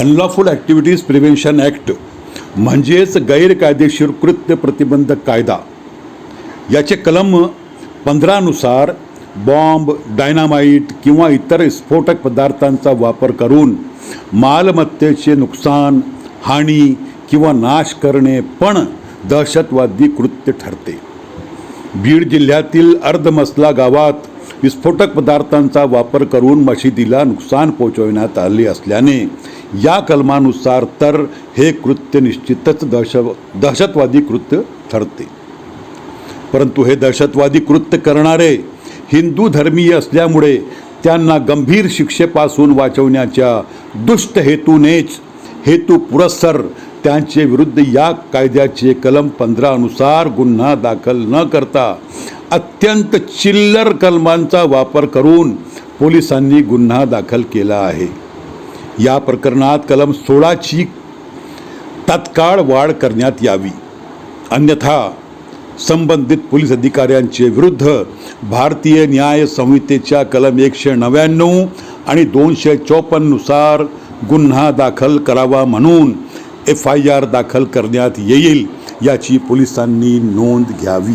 Unlawful activities prevention act म्हणजेच गैरकायदेशीर कृत्य प्रतिबंधक कायदा. याचे कलम पंधरानुसार बॉम्ब डायनामाईट किंवा इतर स्फोटक पदार्थांचा वापर करून मालमत्तेचे नुकसान हानी किंवा नाश करणे पण दहशतवादी कृत्य ठरते. बीड जिल्ह्यातील अर्धमसला गावात विस्फोटक पदार्थांचा वापर करून मशिदीला नुकसान पोहोचवण्यात आले असल्याने या कलमानुसार तर हे कृत्य निश्चितच दहश दहशतवादी कृत्य ठरते. परंतु हे दहशतवादी कृत्य करणारे हिंदू धर्मीय असल्यामुळे त्यांना गंभीर शिक्षेपासून वाचवण्याच्या दुष्ट हेतूनेच हेतू पुरस्सर त्यांचे विरुद्ध या कायद्याचे कलम पंधरानुसार गुन्हा दाखल न करता अत्यंत चिल्लर कलमांचा वापर करून पोलिसांनी गुन्हा दाखल केला आहे. या प्रकरणात कलम सोळाची तात्काळ वाढ करण्यात यावी. अन्यथा संबंधित पोलीस अधिकाऱ्यांचे विरुद्ध भारतीय न्याय संहितेच्या कलम एकशे नव्याण्णव आणि दोनशे चौपन्ननुसार गुन्हा दाखल करावा म्हणून एफ आय आर दाखल करण्यात येईल याची पोलिसांनी नोंद घ्यावी.